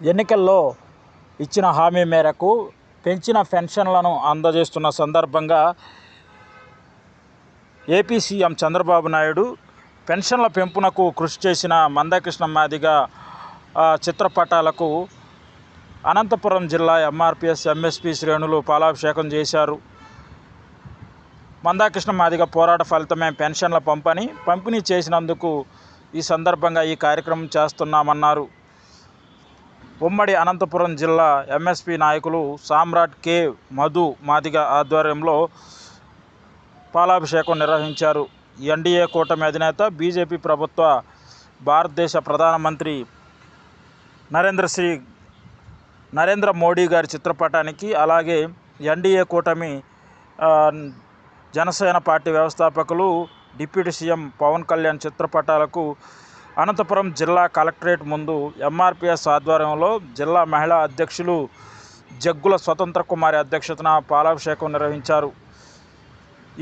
ఎన్నికల్లో ఇచ్చిన హామీ మేరకు పెంచిన పెన్షన్లను అందజేస్తున్న సందర్భంగా ఏపీ సీఎం చంద్రబాబు నాయుడు పెన్షన్ల పెంపునకు కృషి చేసిన మందకృష్ణ మాదిగ చిత్రపటాలకు అనంతపురం జిల్లా ఎంఆర్పిఎస్ ఎంఎస్పి శ్రేణులు పాలాభిషేకం చేశారు. మందాకృష్ణ మాదిగ పోరాట ఫలితమే పెన్షన్ల పంపని పంపిణీ చేసినందుకు ఈ సందర్భంగా ఈ కార్యక్రమం చేస్తున్నామన్నారు. ఉమ్మడి అనంతపురం జిల్లా ఎంఎస్పి నాయకులు సామ్రాట్ కె. మధు మాదిగ ఆధ్వర్యంలో పాలాభిషేకం నిర్వహించారు. ఎన్డీఏ కూటమి అధినేత బీజేపీ ప్రభుత్వ భారతదేశ ప్రధానమంత్రి నరేంద్ర శ్రీ నరేంద్ర మోడీ గారి చిత్రపటానికి అలాగే ఎన్డీఏ కూటమి జనసేన పార్టీ వ్యవస్థాపకులు డిప్యూటీ సీఎం పవన్ కళ్యాణ్ చిత్రపటాలకు అనంతపురం జిల్లా కలెక్టరేట్ ముందు ఎంఆర్పిఎస్ ఆధ్వర్యంలో జిల్లా మహిళా అధ్యక్షులు జగ్గుల స్వతంత్ర కుమారి అధ్యక్షతన పాలాభిషేకం నిర్వహించారు.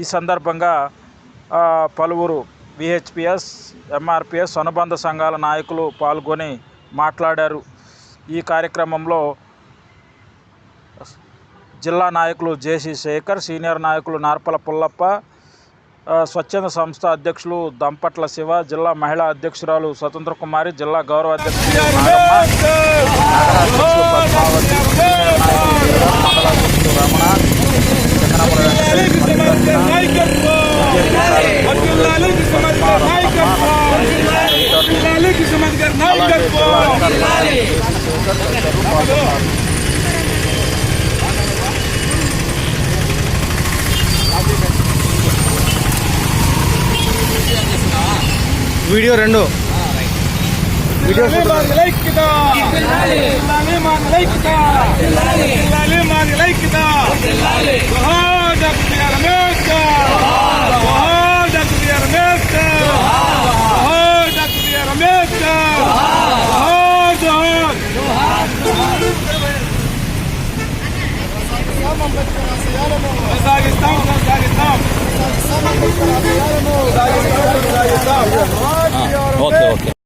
ఈ సందర్భంగా పలువురు విహెచ్పిఎస్ ఎంఆర్పిఎస్ అనుబంధ సంఘాల నాయకులు పాల్గొని మాట్లాడారు. ఈ కార్యక్రమంలో జిల్లా నాయకులు జేసీ శేఖర్ సీనియర్ నాయకులు నార్పల పుల్లప్ప స్వచ్ఛంద సంస్థ అధ్యక్షులు దంపట్ల శివ జిల్లా మహిళా అధ్యక్షురాలు స్వతంత్ర కుమారి జిల్లా గౌరవ అధ్యక్షులు వీడియో రెండు వీడియో కొనసాగిస్తాం కొనసాగిస్తాం